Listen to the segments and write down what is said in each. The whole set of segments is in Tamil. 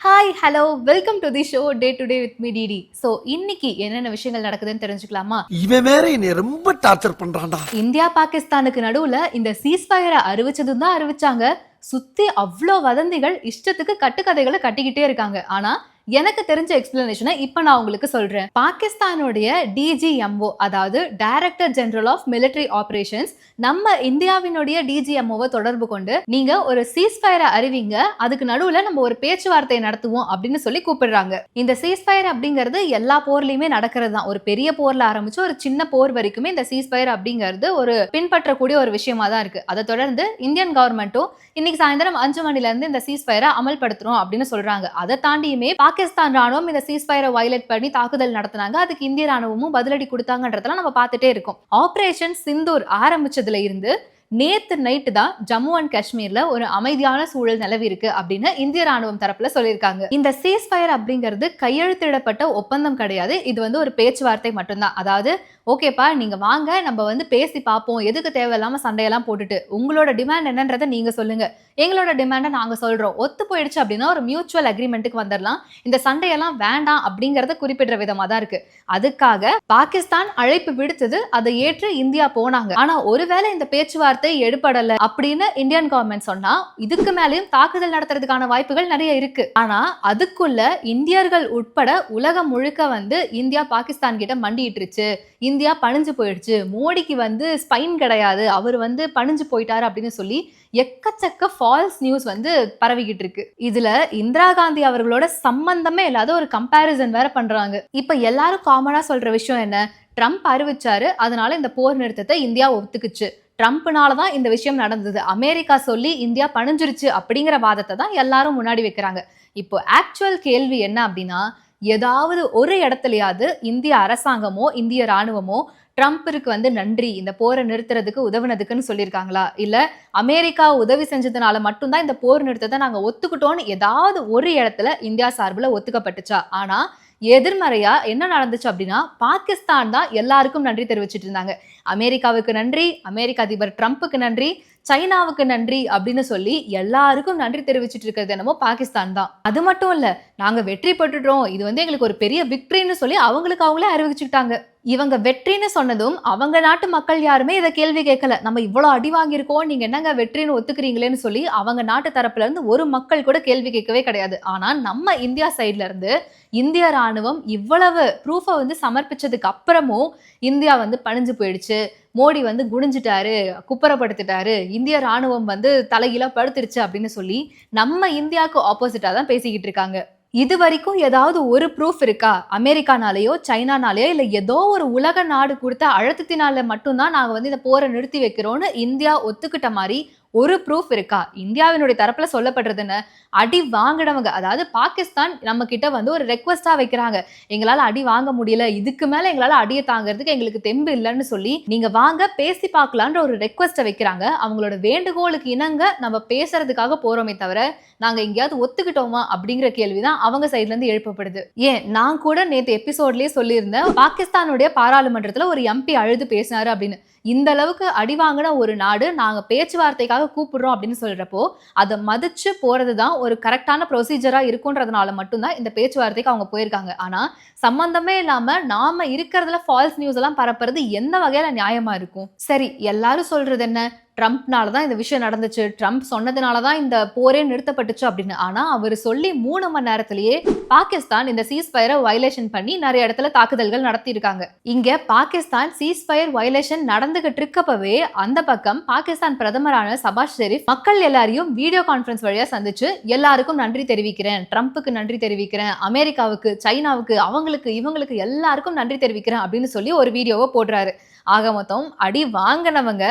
Hi hello welcome to the show day to day with me DD so இன்னைக்கு என்னென்ன விஷயங்கள் நடக்குதுன்னு தெரிஞ்சுக்கலாமா? இவன் வேற என்னை ரொம்ப டார்ச்சர் பண்றான்டா. இந்தியா பாகிஸ்தானுக்கு நடுவுல இந்த சீஸ்ஃபயரை அறிவிச்சதும் தான் அறிவிச்சாங்க. சுத்தி அவ்வளோ வதந்திகள் இஷ்டத்துக்கு கட்டுக்கதைகளை கட்டிக்கிட்டே இருக்காங்க. ஆனா எனக்கு தெரிஞ்ச எக்ஸ்பிளனேஷனை இப்போ நான் உங்களுக்கு சொல்றேன். பாகிஸ்தானுடைய டிஜிஎம்ஓ அதாவது director general of military operations நம்ம இந்தியாவினுடைய டிஜிஎம்ஓவை தொடர்பு கொண்டு நீங்க ஒரு சீஸ்ஃபயரை அறிவிங்க அதுக்கு நடுவுல நம்ம ஒரு பேச்சுவார்த்தை நடத்துவோம் அப்படின்னு சொல்லி கூப்பிடுறாங்க. இந்த சீஸ்ஃபயர் அப்படிங்கிறது எல்லா போர்லயுமே நடக்கிறது தான். ஒரு பெரிய போர்ல ஆரம்பிச்சு ஒரு சின்ன போர் வரைக்குமே இந்த சீஸ்ஃபயர் அப்படிங்கிறது ஒரு பின்பற்றக்கூடிய ஒரு விஷயமா தான் இருக்கு. அதை தொடர்ந்து இந்தியன் கவர்மெண்ட்டும் இன்னைக்கு சாயந்தரம் அஞ்சு மணில இருந்து இந்த சீஸ்ஃபயரை அமல்படுத்துறோம் அப்படின்னு சொல்றாங்க. அதை தாண்டியுமே பாகிஸ்தான் பாகிஸ்தான் ராணுவம் இந்த சீஸ்ஃபயரை வயலேட் பண்ணி தாக்குதல் நடத்தினாங்க. அதுக்கு இந்திய ராணுவமும் பதிலடி கொடுத்தாங்கன்றதெல்லாம் நம்ம பார்த்துட்டே இருக்கோம். ஆபரேஷன் சிந்தூர் ஆரம்பிச்சதுல இருந்து நேத்து நைட்டு தான் ஜம்மு அண்ட் காஷ்மீர்ல ஒரு அமைதியான சூழல் நிலவி இருக்கு அப்படின்னு இந்திய ராணுவம் தரப்புல சொல்லியிருக்காங்க. இந்த சீஸ்ஃபயர் அப்படிங்கிறது கையெழுத்திடப்பட்ட ஒப்பந்தம் கிடையாது. இது வந்து ஒரு பேச்சுவார்த்தை மட்டும்தான். அதாவது ஓகேப்பா நீங்கள் வாங்க நம்ம வந்து பேசி பார்ப்போம் எதுக்கு தேவையில்லாமல் சண்டையெல்லாம் போட்டுட்டு? உங்களோட டிமாண்ட் என்னன்றதை நீங்கள் சொல்லுங்கள் எங்களோட டிமாண்டை நாங்கள் சொல்கிறோம் ஒத்து போயிடுச்சு அப்படின்னா ஒரு மியூச்சுவல் அக்ரிமெண்ட்டுக்கு வந்துடலாம் இந்த சண்டையெல்லாம் வேண்டாம் அப்படிங்கிறத குறிப்பிடுற விதமாக தான் இருக்குது அதுக்காக பாகிஸ்தான் அழைப்பு விடுத்தது அதை ஏற்று இந்தியா போனாங்க. ஆனால் ஒருவேளை இந்த பேச்சுவார்த்தை எடுபடலை அப்படின்னு இந்தியன் கவர்மெண்ட் சொன்னால் இதுக்கு மேலேயும் தாக்குதல் நடத்துறதுக்கான வாய்ப்புகள் நிறைய இருக்குது ஆனால் அதுக்குள்ள இந்தியர்கள் உட்பட உலகம் முழுக்க வந்து இந்தியா பாகிஸ்தான் கிட்ட மண்டிட்டுருச்சு இந்தியா பணிஞ்சு போயிடுச்சு. மோடிக்கு வந்து ஸ்பைன் கிடையாது. அவர் வந்து பணிஞ்சு போயிட்டாரு அப்படின்னு சொல்லி எக்கச்சக்க ஃபால்ஸ் நியூஸ் வந்து பரவிக்கிட்டு இருக்கு. இதுல இந்திரா காந்தி அவர்களோட சம்பந்தமே இல்லாத ஒரு கம்பேரிசன் வேற பண்றாங்க. இப்ப எல்லாரும் காமனா சொல்ற விஷயம் என்ன? ட்ரம்ப் அறிவிச்சாரு. அதனால இந்த போர் நிறுத்தத்தை இந்தியா ஒத்துக்குச்சு. ட்ரம்ப்னால தான் இந்த விஷயம் நடந்தது. அமெரிக்கா சொல்லி இந்தியா பணிஞ்சிருச்சு அப்படிங்கிற வாதத்தை தான் எல்லாரும் முன்னாடி வைக்கிறாங்க. இப்போ ஆக்சுவல் கேள்வி என்ன அப்படின்னா ஏதாவது ஒரு இடத்துலயாவது இந்திய அரசாங்கமோ இந்திய ராணுவமோ ட்ரம்ப்பிற்கு வந்து நன்றி இந்த போரை நிறுத்துறதுக்கு உதவுனதுக்குன்னு சொல்லியிருக்காங்களா? இல்லை அமெரிக்கா உதவி செஞ்சதுனால மட்டும்தான் இந்த போர் நிறுத்தத்தை நாங்கள் ஒத்துக்கிட்டோன்னு ஏதாவது ஒரு இடத்துல இந்தியா சார்பில் ஒத்துக்கப்பட்டுச்சா? ஆனால் எதிர்மறையா என்ன நடந்துச்சு அப்படின்னா பாகிஸ்தான் தான் எல்லாருக்கும் நன்றி தெரிவிச்சிட்டு இருந்தாங்க. அமெரிக்காவுக்கு நன்றி அமெரிக்க அதிபர் ட்ரம்ப்புக்கு நன்றி சைனாவுக்கு நன்றி அப்படின்னு சொல்லி எல்லாருக்கும் நன்றி தெரிவிச்சிட்டு இருக்கிறது என்னமோ பாகிஸ்தான் தான். அது மட்டும் இல்ல நாங்க வெற்றி பெற்றுட்டோம். இது வந்து எங்களுக்கு ஒரு பெரிய விக்டரின்னு சொல்லி அவங்களுக்கு அவங்களே அறிவிச்சுக்கிட்டாங்க. இவங்க வெற்றின்னு சொன்னதும் அவங்க நாட்டு மக்கள் யாருமே இதை கேள்வி கேட்கல. நம்ம இவ்வளோ அடி வாங்கியிருக்கோம் நீங்க என்னங்க வெற்றின்னு ஒத்துக்கிறீங்களேன்னு சொல்லி அவங்க நாட்டு தரப்புல இருந்து ஒரு மக்கள் கூட கேள்வி கேட்கவே கிடையாது. ஆனா நம்ம இந்தியா சைட்ல இருந்து இந்திய ராணுவம் இவ்வளவு ப்ரூஃபை வந்து சமர்ப்பிச்சதுக்கு அப்புறமும் இந்தியா வந்து பணிஞ்சு போயிடுச்சு. மோடி வந்து குடிஞ்சிட்டாரு குப்பரப்படுத்திட்டாரு இந்திய ராணுவம் வந்து தலைகீழா படுத்துருச்சு அப்படின்னு சொல்லி நம்ம இந்தியாவுக்கு ஆப்போசிட்டா தான் பேசிக்கிட்டு இருக்காங்க. இது வரைக்கும் ஏதாவது ஒரு ப்ரூஃப் இருக்கா? அமெரிக்கானாலேயோ சைனானாலேயோ இல்லை ஏதோ ஒரு உலக நாடு கொடுத்த அழுத்தத்தினால மட்டும்தான் நாங்கள் வந்து இந்த போரை நிறுத்தி வைக்கிறோன்னு இந்தியா ஒத்துக்கிட்ட மாதிரி ஒரு ப்ரூஃப் இருக்கா? இந்தியாவினுடைய தரப்புல சொல்லப்படுறதுன்னு அடி வாங்கினவங்க அதாவது பாகிஸ்தான் நம்ம கிட்ட வந்து ஒரு ரெக்வஸ்டா வைக்கிறாங்க. எங்களால அடி வாங்க முடியல. இதுக்கு மேல எங்களால அடியை தாங்கிறதுக்கு எங்களுக்கு தெம்பு இல்லைன்னு சொல்லி நீங்க வாங்க பேசி பார்க்கலான்ற ஒரு ரெக்வஸ்ட்டை வைக்கிறாங்க. அவங்களோட வேண்டுகோளுக்கு இணங்க நம்ம பேசுறதுக்காக போறோமே தவிர நாங்க எங்கேயாவது ஒத்துக்கிட்டோமா அப்படிங்கிற கேள்விதான் அவங்க சைட்ல இருந்து எழுப்பப்படுது. ஏன்? நான் கூட நேத்து எபிசோட்லயே சொல்லியிருந்தேன் பாகிஸ்தானுடைய பாராளுமன்றத்துல ஒரு எம்பி அழுது பேசினாரு அப்படின்னு. இந்த அளவுக்கு அடி வாங்கின ஒரு நாடு நாங்கள் பேச்சுவார்த்தைக்காக கூப்பிடுறோம் அப்படின்னு சொல்கிறப்போ அதை மதிச்சு போகிறது தான் ஒரு கரெக்டான ப்ரொசீஜராக இருக்குன்றதுனால மட்டும்தான் இந்த பேச்சுவார்த்தைக்கு அவங்க போயிருக்காங்க. ஆனால் சம்மந்தமே இல்லாமல் நாம இருக்கிறதுல ஃபால்ஸ் நியூஸ் எல்லாம் பரப்புறது எந்த வகையில் நியாயமாக இருக்கும்? சரி எல்லாரும் சொல்றது என்ன? ட்ரம்ப்னால தான் இந்த விஷயம் நடந்துச்சு. ட்ரம்ப் சொன்னதுனால தான் இந்த போரே நிறுத்தப்பட்டுச்சு அப்படின்னு. ஆனால் அவர் சொல்லி மூணு மணி நேரத்திலேயே பாகிஸ்தான் இந்த சீஸ்ஃபயரை வயலேஷன் பண்ணி நிறைய இடத்துல தாக்குதல்கள் நடத்தியிருக்காங்க. இங்கே பாகிஸ்தான் சீஸ்ஃபயர் வயலேஷன் நடந்துகிட்டு இருக்கப்பவே அந்த பக்கம் பாகிஸ்தான் பிரதமரான சபாஷ் ஷெரீப் மக்கள் எல்லாரையும் வீடியோ கான்ஃபரன்ஸ் வழியாக சந்திச்சு எல்லாருக்கும் நன்றி தெரிவிக்கிறேன். ட்ரம்ப்புக்கு நன்றி தெரிவிக்கிறேன். அமெரிக்காவுக்கு சைனாவுக்கு அவங்களுக்கு இவங்களுக்கு எல்லாருக்கும் நன்றி தெரிவிக்கிறேன். அப்படின்னு சொல்லி ஒரு வீடியோவை போடுறாரு. ஆக மொத்தம் அடி வாங்கினவங்க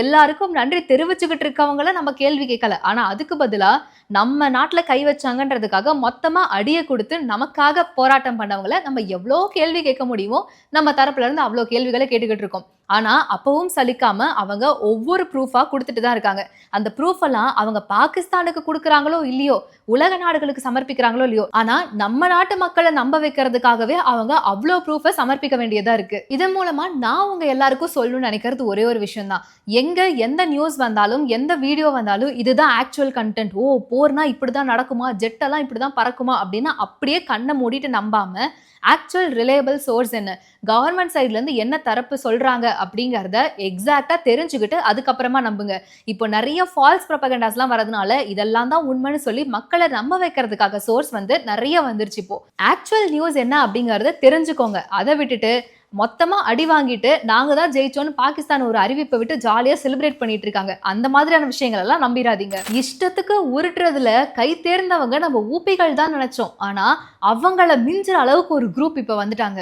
எல்லாருக்கும் நன்றி தெரிவிச்சுக்கிட்டு இருக்கவங்கள நம்ம கேள்வி கேட்கல. ஆனா அதுக்கு பதிலா நம்ம நாட்டுல கை வச்சாங்கன்றதுக்காக மொத்தமா அடியை கொடுத்து நமக்காக போராட்டம் பண்ணவங்கள நம்ம எவ்வளோ கேள்வி கேட்க முடியுமோ நம்ம தரப்புல இருந்து அவ்வளோ கேள்விகளை கேட்டுக்கிட்டு இருக்கோம். ஆனால் அப்பவும் சலிக்காம அவங்க ஒவ்வொரு ப்ரூஃபாக கொடுத்துட்டு தான் இருக்காங்க. அந்த ப்ரூஃப் எல்லாம் அவங்க பாகிஸ்தானுக்கு கொடுக்குறாங்களோ இல்லையோ உலக நாடுகளுக்கு சமர்ப்பிக்கிறாங்களோ இல்லையோ ஆனா நம்ம நாட்டு மக்களை நம்ப வைக்கிறதுக்காகவே அவங்க அவ்வளோ ப்ரூஃபை சமர்ப்பிக்க வேண்டியதா இருக்கு. இதன் மூலமா நான் உங்க எல்லாருக்கும் சொல்லணும்னு நினைக்கிறது ஒரே ஒரு விஷயம் தான். எங்க எந்த நியூஸ் வந்தாலும் எந்த வீடியோ வந்தாலும் இதுதான் ஆக்சுவல் கண்டென்ட் ஓ போர்னா இப்படிதான் நடக்குமா ஜெட்டெல்லாம் இப்படிதான் பறக்குமா அப்படின்னு அப்படியே கண்ணை மூடிட்டு நம்பாம ஆக்சுவல் ரிலேபிள் சோர்ஸ் என்ன? கவர்மெண்ட் சைட்லேருந்து என்ன தரப்பு சொல்கிறாங்க அப்படிங்கிறத எக்ஸாக்டாக தெரிஞ்சுக்கிட்டு அதுக்கப்புறமா நம்புங்க. இப்போ நிறைய ஃபால்ஸ் ப்ரொபகண்டாஸ்லாம் வரதுனால இதெல்லாம் தான் உண்மைன்னு சொல்லி மக்களை நம்ப வைக்கிறதுக்காக சோர்ஸ் வந்து நிறைய வந்துருச்சு இப்போ. ஆக்சுவல் நியூஸ் என்ன அப்படிங்கிறத தெரிஞ்சுக்கோங்க. அதை விட்டுட்டு மொத்தமா அடி வாங்கிட்டு நாங்க தான் ஜெயிச்சோன்னு பாகிஸ்தான் ஒரு அறிவிப்பை விட்டு ஜாலியா செலிப்ரேட் பண்ணிட்டு இருக்காங்க. அந்த மாதிரியான விஷயங்கள் எல்லாம் நம்பிடாதீங்க இஷ்டத்துக்கு உருட்டுறதுல கை தேர்ந்தவங்க நம்ம ஊப்பிகள் தான் நினைச்சோம். ஆனா அவங்கள மிஞ்சுற அளவுக்கு ஒரு குரூப் இப்ப வந்துட்டாங்க.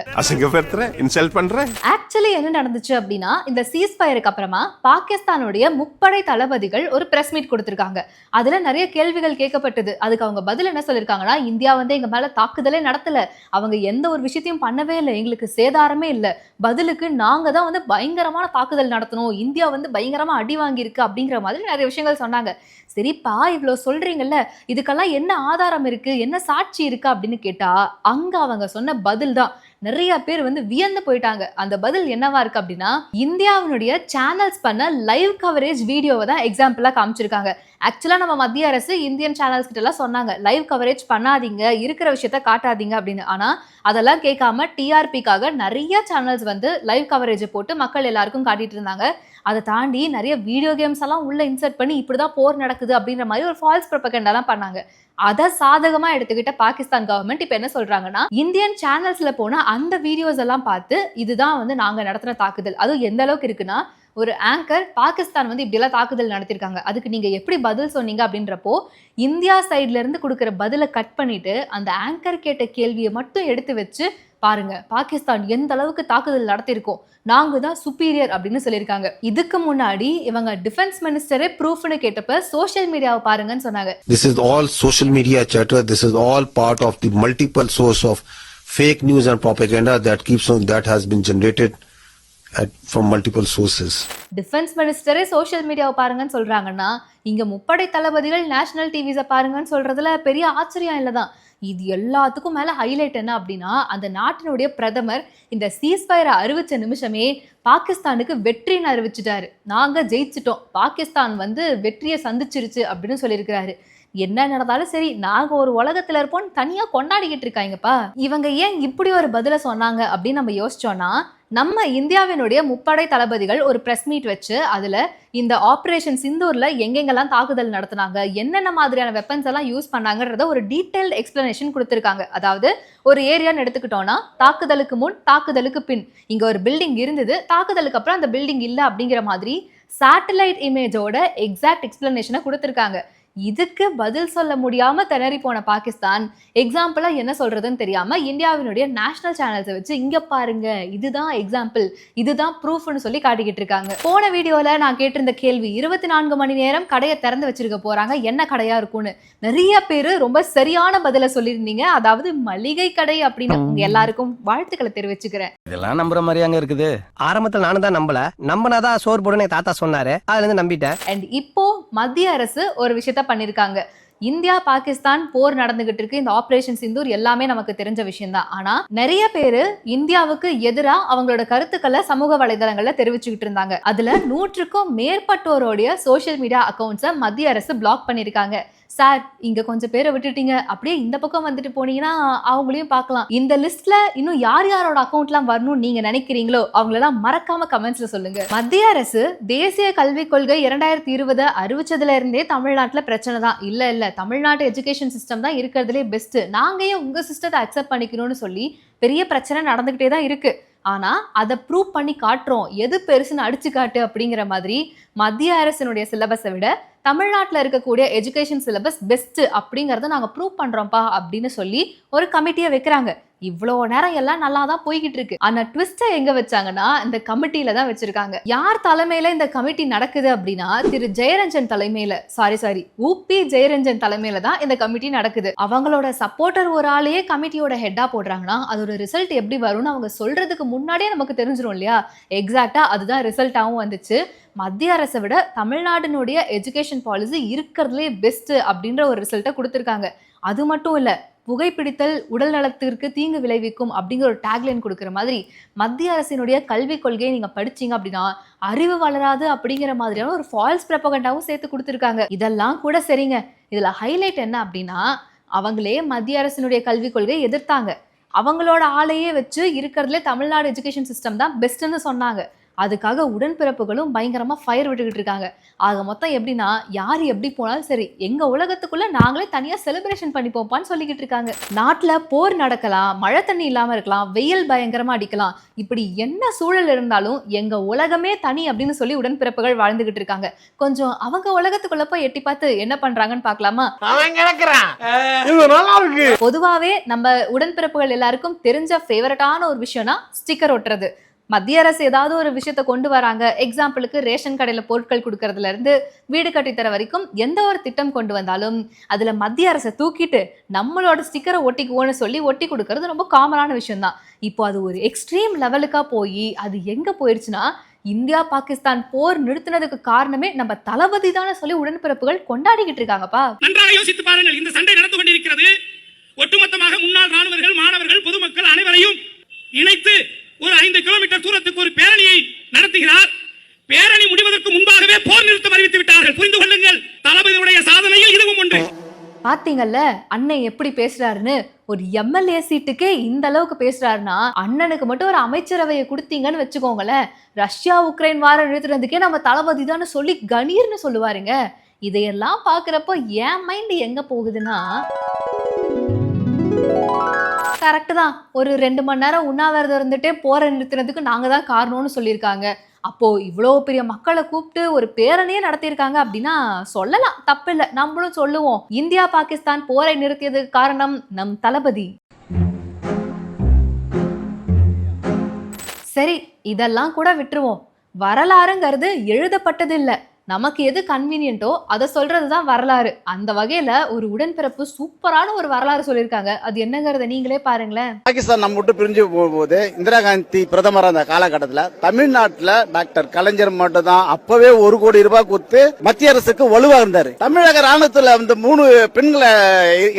ஆக்சுவலி என்ன நடந்துச்சு அப்படின்னா இந்த சீஸ் ஃபயருக்கு அப்புறமா பாகிஸ்தானுடைய முப்படை தளபதிகள் ஒரு பிரஸ் மீட் கொடுத்திருக்காங்க. அதுல நிறைய கேள்விகள் கேட்கப்பட்டது. அதுக்கு அவங்க பதில் என்ன சொல்லியிருக்காங்கன்னா இந்தியா வந்து எங்க மேல தாக்குதலே நடத்தல. அவங்க எந்த ஒரு விஷயத்தையும் பண்ணவே இல்லை. எங்களுக்கு சேதாரமே இல்லை. பதிலுக்கு நாங்கள் தான் வந்து பயங்கரமான தாக்குதல் நடத்தணும். இந்தியா வந்து பயங்கரமா அடி வாங்கியிருக்கு அப்படிங்கிற மாதிரி நிறைய விஷயங்கள் சொன்னாங்க. சரிப்பா இவ்வளோ சொல்றீங்கல்ல இதுக்கெல்லாம் என்ன ஆதாரம் இருக்கு? என்ன சாட்சி இருக்கு அப்படின்னு கேட்டா அங்க அவங்க சொன்ன பதில் தான். நிறைய பேர் வந்து வியந்து போயிட்டாங்க. அந்த பதில் என்னவா இருக்கு அப்படின்னா இந்தியாவினுடைய சேனல்ஸ் பண்ண லைவ் கவரேஜ் வீடியோவை தான் எக்ஸாம்பிளாக காமிச்சிருக்காங்க. ஆக்சுவலாக நம்ம மத்திய அரசு இந்தியன் சேனல்ஸ் கிட்ட எல்லாம் சொன்னாங்க. லைவ் கவரேஜ் பண்ணாதீங்க இருக்கிற விஷயத்த காட்டாதீங்க அப்படின்னு. ஆனால் அதெல்லாம் கேட்காம டிஆர்பிக்காக நிறைய சேனல்ஸ் வந்து லைவ் கவரேஜ் போட்டு மக்கள் எல்லாருக்கும் காட்டிட்டு இருந்தாங்க. அதை தாண்டி நிறைய வீடியோ கேம்ஸ் எல்லாம் உள்ள இன்சர்ட் பண்ணி இப்படிதான் போர் நடக்குது அப்படின்ற மாதிரி ஒரு ஃபால்ஸ் ப்ரொபகண்டாலாம் பண்ணாங்க. அதை சாதகமா எடுத்துக்கிட்ட பாகிஸ்தான் கவர்மெண்ட் இப்போ என்ன சொல்றாங்கன்னா இந்தியன் சேனல்ஸ்ல போன அந்த வீடியோஸ் எல்லாம் பார்த்து இதுதான் வந்து நாங்க நடத்தின தாக்குதல். அதுவும் எந்த அளவுக்கு இருக்குன்னா ஒரு ஆங்கர் பாகிஸ்தான் வந்து இப்படியெல்லாம் தாக்குதல் நடத்தியிருக்காங்க அதுக்கு நீங்கள் எப்படி பதில் சொன்னீங்க அப்படின்றப்போ இந்தியா சைட்லேருந்து கொடுக்குற பதிலை கட் பண்ணிட்டு அந்த ஆங்கர் கேட்ட கேள்வியை மட்டும் எடுத்து வச்சு பாருங்க பாகிஸ்தான் எந்த அளவுக்கு தாக்குதல் நடத்தியிருக்கோம் நாங்க தான் சுப்பீரியர் அப்படின்னு சொல்லியிருக்காங்க. இதுக்கு முன்னாடி இவங்க டிஃபென்ஸ் மினிஸ்டரே ப்ரூஃப்னு கேட்டப்ப சோஷியல் மீடியாவை பாருங்கன்னு சொன்னாங்க. This is all social media chatter. This is all part of the multiple source of fake news and propaganda that keeps that that been generated from multiple sources defence மினிஸ்டரே social மீடியாவை பாருங்கன்னு சொல்கிறாங்கன்னா இங்கே முப்படை தளபதிகள் நேஷனல் டிவிஸை பாருங்கன்னு சொல்கிறதுல பெரிய ஆச்சரியம் இல்லை தான் இது எல்லாத்துக்கும் மேலே ஹைலைட் என்ன அப்படின்னா அந்த நாட்டினுடைய பிரதமர் இந்த சீஸ்ஃபயரை அறிவித்த நிமிஷமே பாகிஸ்தானுக்கு வெற்றின்னு அறிவிச்சிட்டாரு. நாங்கள் ஜெயிச்சிட்டோம். பாகிஸ்தான் வந்து வெற்றியை சந்திச்சிருச்சு அப்படின்னு சொல்லியிருக்கிறாரு. என்ன நடந்தாலும் சரி நாங்க ஒரு உலகத்துல இருப்போம் தனியா கொண்டாடிக்கிட்டு இருக்காங்கப்பா. இவங்க ஏன் இப்படி ஒரு பதில சொன்னாங்க அப்படின்னு நம்ம யோசிச்சோம்னா நம்ம இந்தியாவினுடைய முப்படை தளபதிகள் ஒரு பிரஸ் மீட் வச்சு அதுல இந்த ஆபரேஷன் சிந்தூர்ல எங்கெங்கெல்லாம் தாக்குதல் நடத்தினாங்க என்னென்ன மாதிரியான வெப்பன்ஸ் எல்லாம் யூஸ் பண்ணாங்கன்றத ஒரு டீடைல்டு எக்ஸ்பிளனேஷன் கொடுத்துருக்காங்க. அதாவது ஒரு ஏரியான்னு எடுத்துக்கிட்டோம்னா தாக்குதலுக்கு முன் தாக்குதலுக்கு பின். இங்க ஒரு பில்டிங் இருந்தது தாக்குதலுக்கு அப்புறம் அந்த பில்டிங் இல்லை அப்படிங்கிற மாதிரி சேட்டலைட் இமேஜோட எக்ஸாக்ட் எக்ஸ்பிளனேஷனை கொடுத்துருக்காங்க. இதுக்கு பதில் சொல்ல முடியாம திணறி போன பாகிஸ்தான். எக்ஸாம்பிளா என்ன சொல்றதுன்னு தெரியாம இந்தியாவினுடைய நேஷனல் சேனல்ஸை வச்சு இங்க பாருங்க இதுதான் எக்ஸாம்பிள் இதுதான் ப்ரூஃப்னு சொல்லி காட்டிக்கிட்டு இருக்காங்க. போன வீடியோல நான் கேட்டிருந்த கேள்வி இருபத்தி நான்கு மணி நேரம் கடையை திறந்து வச்சிருக்க போறாங்க என்ன கடையா இருக்கும்னு. நிறைய பேர் ரொம்ப சரியான பதில சொல்லியிருந்தீங்க அதாவது மளிகை கடை அப்படின்னு உங்க எல்லாருக்கும் வாழ்த்துக்களை தெரிவிச்சுக்கிறேன். இதெல்லாம் நம்புற மாதிரியாங்க இருக்குது. ஆரம்பத்துல நானும் தான் நம்பல. நம்பினாதான் சோறு போடுன்னு தாத்தா சொன்னாரு. அதுல இருந்து நம்பிட்டேன். அண்ட் இப்போ மத்திய அரசு ஒரு விஷயத்த பண்ணியிருக்காங்க இந்தியா பாகிஸ்தான் போர் நடந்துகிட்டு இருக்கு. இந்த ஆபரேஷன் சிந்தூர் எல்லாமே நமக்கு தெரிஞ்ச விஷயம்தான். ஆனா நிறைய பேரு இந்தியாவுக்கு எதிராக அவங்களோட கருத்துக்களை சமூக வலைதளங்கள்ல தெரிவிச்சுக்கிட்டு இருந்தாங்க. அதுல நூற்றுக்கும் மேற்பட்டோருடைய சோஷியல் மீடியா அக்கௌண்ட்ஸை மத்திய அரசு பிளாக் பண்ணிருக்காங்க சார் இங்க கொஞ்சம் பேரை விட்டுட்டீங்க. அப்படியே இந்த பக்கம் வந்துட்டு போனீங்கன்னா அவங்களையும் பார்க்கலாம். இந்த லிஸ்ட்ல இன்னும் யார் யாரோட அக்கௌண்ட்லாம் வரணும்னு நீங்க நினைக்கிறீங்களோ அவங்களெல்லாம் மறக்காம கமெண்ட்ஸ்ல சொல்லுங்க. மத்திய அரசு தேசிய கல்விக் கொள்கை இரண்டாயிரத்தி இருபது அறிவிச்சதுல இருந்தே தமிழ்நாட்டுல பிரச்சனை தான் இல்ல இல்ல. தமிழ்நாட்டு எஜுகேஷன் சிஸ்டம் தான் இருக்கிறதுலே பெஸ்ட்டு நாங்கள் ஏன் உங்கள் சிஸ்டத்தை அக்செப்ட் பண்ணிக்கணும்னு சொல்லி பெரிய பிரச்சனை நடந்துக்கிட்டே தான் இருக்கு. ஆனால் அதை ப்ரூவ் பண்ணி காட்டுறோம். எது பெருசுன்னு அடிச்சு காட்டு அப்படிங்கிற மாதிரி மத்திய அரசினுடைய சிலபஸை விட தமிழ்நாட்டில் இருக்கக்கூடிய எஜுகேஷன் சிலபஸ் பெஸ்ட்டு அப்படிங்கிறத நாங்கள் ப்ரூவ் பண்ணுறோம்ப்பா அப்படின்னு சொல்லி ஒரு கமிட்டியை வைக்கிறாங்க. இவ்வளோ நேரம் எல்லாம் நல்லா தான் போய்கிட்டு இருக்கு ஆனா ட்விஸ்டை எங்க வச்சாங்கன்னா இந்த கமிட்டியில தான் வச்சிருக்காங்க. யார் தலைமையில இந்த கமிட்டி நடக்குது அப்படின்னா திரு ஜெயரஞ்சன் தலைமையில சாரி சாரி உபி ஜெயரஞ்சன் தலைமையில தான் இந்த கமிட்டி நடக்குது. அவங்களோட சப்போர்ட்டர் ஒரு ஆளையே கமிட்டியோட ஹெட்டா போடுறாங்கன்னா அதோட ரிசல்ட் எப்படி வரும்னு அவங்க சொல்றதுக்கு முன்னாடியே நமக்கு தெரிஞ்சிடும் இல்லையா? எக்ஸாக்டா அதுதான் ரிசல்ட்டாகவும் வந்துச்சு. மத்திய அரசை விட தமிழ்நாட்டினுடைய எஜுகேஷன் பாலிசி இருக்கிறதுலே பெஸ்ட் அப்படின்ற ஒரு ரிசல்ட்டை கொடுத்துருக்காங்க. அது மட்டும் இல்லை புகைப்பிடித்தல் உடல் நலத்திற்கு தீங்கு விளைவிக்கும் அப்படிங்கிற ஒரு டேக்லைன் கொடுக்குற மாதிரி மத்திய அரசினுடைய கல்விக் கொள்கையை நீங்க படிச்சீங்க அப்படின்னா அறிவு வளராது அப்படிங்கிற மாதிரியான ஒரு ஃபால்ஸ் ப்ரப்பகண்டாவும் சேர்த்து கொடுத்துருக்காங்க. இதெல்லாம் கூட சரிங்க. இதுல ஹைலைட் என்ன அப்படின்னா அவங்களே மத்திய அரசினுடைய கல்விக் கொள்கையை எதிர்த்தாங்க. அவங்களோட ஆளையே வச்சு இருக்கிறதுல தமிழ்நாடு எஜுகேஷன் சிஸ்டம் தான் பெஸ்ட்னு சொன்னாங்க. அதுக்காக உடன்பிறப்புகளும் பயங்கரமா ஃபயர் விட்டுக்கிட்டு இருக்காங்க. ஆக மொத்தம் எப்படின்னா யார் எப்படி போனாலும் சரி எங்க உலகத்துக்குள்ள நாங்களே தனியா செலிப்ரேஷன் பண்ணிப்போம்ப்பான்னு சொல்லிக்கிட்டு இருக்காங்க. நாட்டுல போர் நடக்கலாம் மழை தண்ணி இல்லாம இருக்கலாம் வெயில் பயங்கரமா அடிக்கலாம். இப்படி என்ன சூழல் இருந்தாலும் எங்க உலகமே தனி அப்படின்னு சொல்லி உடன்பிறப்புகள் வாழ்ந்துகிட்டு இருக்காங்க. கொஞ்சம் அவங்க உலகத்துக்குள்ள போய் எட்டி பார்த்து என்ன பண்றாங்கன்னு பார்க்கலாமா? பொதுவாவே நம்ம உடன்பிறப்புகள் எல்லாருக்கும் தெரிஞ்ச ஃபேவரட்டான ஒரு விஷயம்னா ஸ்டிக்கர் ஒட்டுறது. மத்திய அரசு ஏதாவது ஒரு விஷயத்த கொண்டு வராங்க. எக்ஸாம்பிளுக்கு ரேஷன் கடையில் பொருட்கள் கொடுக்கறதுல இருந்து வீடு கட்டித்தர வரைக்கும் எந்த ஒரு திட்டம் கொண்டு வந்தாலும் அதுல மத்திய அரசை தூக்கிட்டு நம்மளோட ஸ்டிக்கரை ஒட்டிக்குவோன்னு சொல்லி ஒட்டி கொடுக்கறது ரொம்ப காமனான விஷயம்தான். இப்போ அது ஒரு எக்ஸ்ட்ரீம் லெவலுக்கா போய் அது எங்க போயிடுச்சுன்னா இந்தியா பாகிஸ்தான் போர் நிறுத்தினதுக்கு காரணமே நம்ம தளபதி தானே சொல்லி உடன்பிறப்புகள் கொண்டாடிக்கிட்டு இருக்காங்கப்பா. நன்றாக யோசித்து பாருங்கள். இந்த சண்டை நடந்து கொண்டிருக்கிறது. ஒட்டுமொத்தமாக முன்னாள் ராணுவர்கள் மாணவர்கள் பொதுமக்கள் அனைவரையும் இணைத்து ஒரு ஐந்து கிலோமீட்டர் தூரத்துக்கு ஒரு பேரணியை நடத்துகிறார். பேரணி முடிவதற்கு முன்பாகவே போர் நிறுத்தம் அறிவித்து விட்டார்கள். புரிந்து கொள்ளுங்கள் தளபதியுடைய சாதனையில் இதுவும் ஒன்று பாத்தீங்கல்ல அண்ணன் எப்படி பேசுறாருன்னு? ஒரு எம்எல்ஏ சீட்டுக்கே இந்த அளவுக்கு பேசுறாருன்னா அண்ணனுக்கு மட்டும் ஒரு அமைச்சரவையை கொடுத்தீங்கன்னு வச்சுக்கோங்களேன். ரஷ்யா உக்ரைன் வாரம் நிறுத்துறதுக்கே நம்ம தளபதி தானே சொல்லி கணீர்னு சொல்லுவாருங்க. இதையெல்லாம் பாக்குறப்போ என் மைண்ட் எங்க போகுதுன்னா கரெக்டு தான். ஒரு ரெண்டு மணி நேரம் உண்ணாவிரதம் இருந்துட்டே போற நிறுத்தினதுக்கு நாங்க தான் காரணம்னு சொல்லியிருக்காங்க. அப்போ இவ்வளோ பெரிய மக்களை கூப்பிட்டு ஒரு பேரணியே நடத்தியிருக்காங்க அப்படின்னா சொல்லலாம். தப்பில்லை. நம்மளும் சொல்லுவோம். இந்தியா பாகிஸ்தான் போரை நிறுத்தியதுக்கு காரணம் நம் தளபதி. சரி இதெல்லாம் கூட விட்டுருவோம். வரலாறுங்கிறது எழுதப்பட்டது இல்லை நமக்கு எது கன்வீனியன்ட்டோ அதை சொல்றது தான் வரலாறு. அந்த வகையில ஒரு உடன்பிறப்பு சூப்பரான ஒரு வரலாறு சொல்லியிருக்காங்க. அது என்னங்கறத நீங்களே பாருங்களேன். பாகிஸ்தான் நம்ம விட்டு பிரிஞ்சு போகும்போது இந்திரா காந்தி பிரதமர் அந்த காலகட்டத்தில் தமிழ்நாட்டில் டாக்டர் கலைஞர் மட்டும் தான் அப்பவே ஒரு கோடி ரூபாய் கொடுத்து மத்திய அரசுக்கு வலுவா இருந்தாரு. தமிழக ராணுவத்தில் அந்த மூணு பெண்களை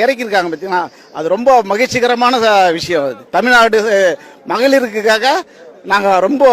இறக்கியிருக்காங்க பார்த்தீங்களா அது ரொம்ப மகிழ்ச்சிகரமான விஷயம் அது. தமிழ்நாடு மகளிருக்காக நாங்க ரொம்ப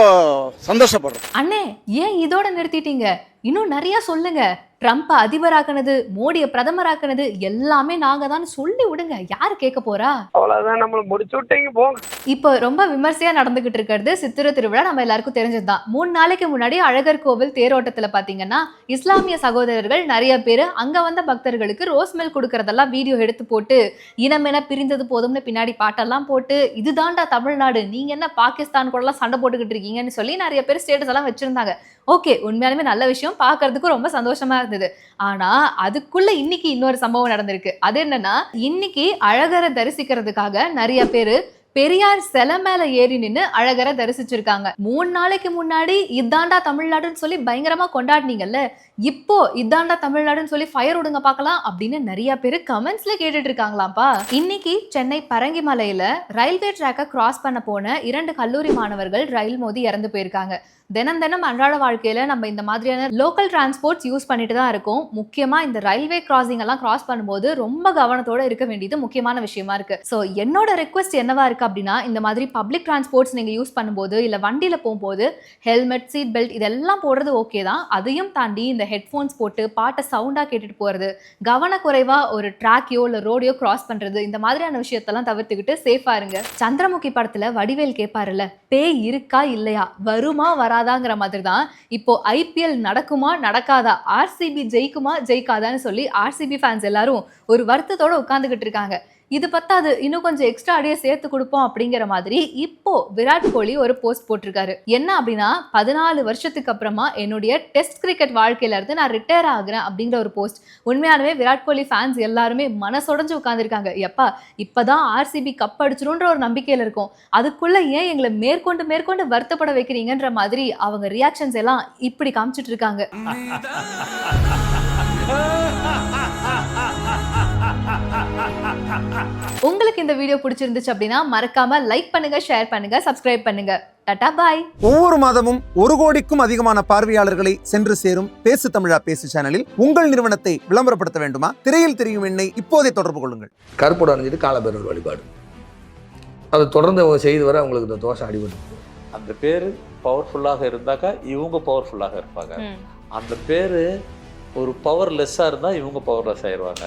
சந்தோஷப்படுறோம். அண்ணே ஏன் இதோட நிறுத்திட்டீங்க? இன்னும் நிறைய சொல்லுங்க. ட்ரம்ப் அதிபராக்குனது மோடியை பிரதமராக்குனது எல்லாமே நாங்க தான் சொல்லி விடுங்க. யாரு கேட்க போறா? அவ்வளவுதான் நம்மள முடிச்சு விட்டீங்க போங்க. இப்போ ரொம்ப விமர்சையா நடந்துகிட்டு இருக்கிறது சித்திரை திருவிழா நம்ம எல்லாருக்கும் தெரிஞ்சதுதான். மூணு நாளைக்கு முன்னாடி அழகர் கோவில் தேரோட்டத்துல பாத்தீங்கன்னா இஸ்லாமிய சகோதரர்கள் நிறைய பேர் அங்க வந்த பக்தர்களுக்கு ரோஸ் மில்க் கொடுக்கறதெல்லாம் வீடியோ எடுத்து போட்டு இனமென பிரிந்தது போதும்னு பின்னாடி பாட்டெல்லாம் போட்டு இதுதான்டா தமிழ்நாடு நீங்க என்ன பாகிஸ்தான் கூட எல்லாம் சண்டை போட்டுக்கிட்டு இருக்கீங்கன்னு சொல்லி நிறைய பேர் ஸ்டேட்டஸ் எல்லாம் வச்சிருந்தாங்க. ஓகே உண்மையாலுமே நல்ல விஷயம். பார்க்கறதுக்கு ரொம்ப சந்தோஷமா இருந்தது. ஆனா அதுக்குள்ள இன்னைக்கு இன்னொரு சம்பவம் நடந்திருக்கு. அது என்னன்னா இன்னைக்கு அழகரை தரிசிக்கிறதுக்காக நிறைய பேரு பெரியார் சிலை மேல ஏறி நின்னு அழகரை தரிசிச்சிருக்காங்க. மூணு நாளைக்கு முன்னாடி இதாண்டா தமிழ்நாடுன்னு சொல்லி பயங்கரமா கொண்டாடினீங்கல்ல? இப்போ இதாண்டா தமிழ்நாடுன்னு சொல்லி ஃபயர் விடுங்க பார்க்கலாம் அப்படின்னு நிறைய பேர் கமெண்ட்ஸ்ல கேட்டுட்டு இருக்காங்களாம்ப்பா. இன்னைக்கு சென்னை பரங்கிமலையில ரயில்வே ட்ராக்கை கிராஸ் பண்ண போன இரண்டு கல்லூரி மாணவர்கள் ரயில் மோதி இறந்து போயிருக்காங்க. தினம் தினம் அன்றாட வாழ்க்கையில் நம்ம இந்த மாதிரியான லோக்கல் டிரான்ஸ்போர்ட்ஸ் யூஸ் பண்ணிட்டு தான் இருக்கோம். முக்கியமாக இந்த ரயில்வே கிராசிங் எல்லாம் கிராஸ் பண்ணும்போது ரொம்ப கவனத்தோட இருக்க வேண்டியது முக்கியமான விஷயமா இருக்கு. ஸோ என்னோட ரெக்வஸ்ட் என்னவா இருக்கு அப்படின்னா இந்த மாதிரி பப்ளிக் டிரான்ஸ்போர்ட்ஸ் நீங்கள் யூஸ் பண்ணும்போது இல்லை வண்டியில் போகும்போது ஹெல்மெட் சீட் பெல்ட் இதெல்லாம் போடுறது ஓகே தான். அதையும் தாண்டி இந்த ஹெட்ஃபோன்ஸ் போட்டு பாட்டை சவுண்டாக கேட்டுட்டு போகிறது கவனக்குறைவாக ஒரு ட்ராக்கையோ இல்லை ரோடையோ கிராஸ் பண்ணுறது இந்த மாதிரியான விஷயத்தெல்லாம் தவிர்த்துக்கிட்டு சேஃபாக இருங்க. சந்திரமுகி படத்தில் வடிவேல் கேட்பாருல்ல பேய் இருக்கா இல்லையா? வருமா வராதாங்கிற மாதிரி தான் இப்போ ஐபிஎல் நடக்குமா நடக்காதா? ஆர்சிபி ஜெயிக்குமா ஜெயிக்காதான்னு சொல்லி ஆர்சிபி ஃபேன்ஸ் எல்லாரும் ஒரு வருத்தத்தோட உட்காந்துக்கிட்டு இருக்காங்க. இது பத்தாது இன்னும் கொஞ்சம் எக்ஸ்ட்ரா அடியே சேர்த்து கொடுப்போம் அப்படிங்கிற மாதிரி இப்போ விராட் கோலி ஒரு போஸ்ட் போட்டிருக்காரு. என்ன அப்படின்னா பதினாலு வருஷத்துக்கு அப்புறமா என்னுடைய டெஸ்ட் கிரிக்கெட் வாழ்க்கையில இருந்து நான் ரிட்டையர் ஆகுறேன் அப்படிங்கிற ஒரு போஸ்ட் உண்மையாலுமே விராட் கோலி ஃபேன்ஸ் எல்லாருமே மனசொடைஞ்சு உட்காந்துருக்காங்க எப்பா இப்பதான் ஆர்சிபி கப் அடிச்சிடும்ன்ற ஒரு நம்பிக்கையில இருக்கும். அதுக்குள்ள ஏன் எங்களை மேற்கொண்டு மேற்கொண்டு வருத்தப்பட வைக்கிறீங்கன்ற மாதிரி அவங்க ரியாக்ஷன்ஸ் எல்லாம் இப்படி காமிச்சிட்டு இருக்காங்க. உங்களுக்கு இந்த வீடியோ பிடிச்சிருந்துச்சு அப்படின்னா மறக்காம லைக் பண்ணுங்க ஷேர் பண்ணுங்க சப்ஸ்கிரைப் பண்ணுங்க. டாடா பாய் ஒவ்வொரு மாதமும் ஒரு கோடிக்கும் அதிகமான பார்வையாளர்களை சென்று சேரும் பேசு தமிழா பேசு சேனலில் உங்கள் நிறுவனத்தை விளம்பரப்படுத்த வேண்டுமா? திரையில் தெரியும் எண்ணை இப்போதே தொடர்பு கொள்ளுங்கள். கருப்போட அணிஞ்சிட்டு காலபேரர் வழிபாடு. அதை தொடர்ந்து அவங்க செய்து வர அவங்களுக்கு இந்த தோஷம் அடிபடும். அந்த பேர் பவர்ஃபுல்லாக இருந்தாக்கா இவங்க பவர்ஃபுல்லாக இருப்பாங்க. அந்த பேர் ஒரு பவர்லெஸ்ஸாக இருந்தால் இவங்க பவர்லெஸ் ஆயிடுவாங்க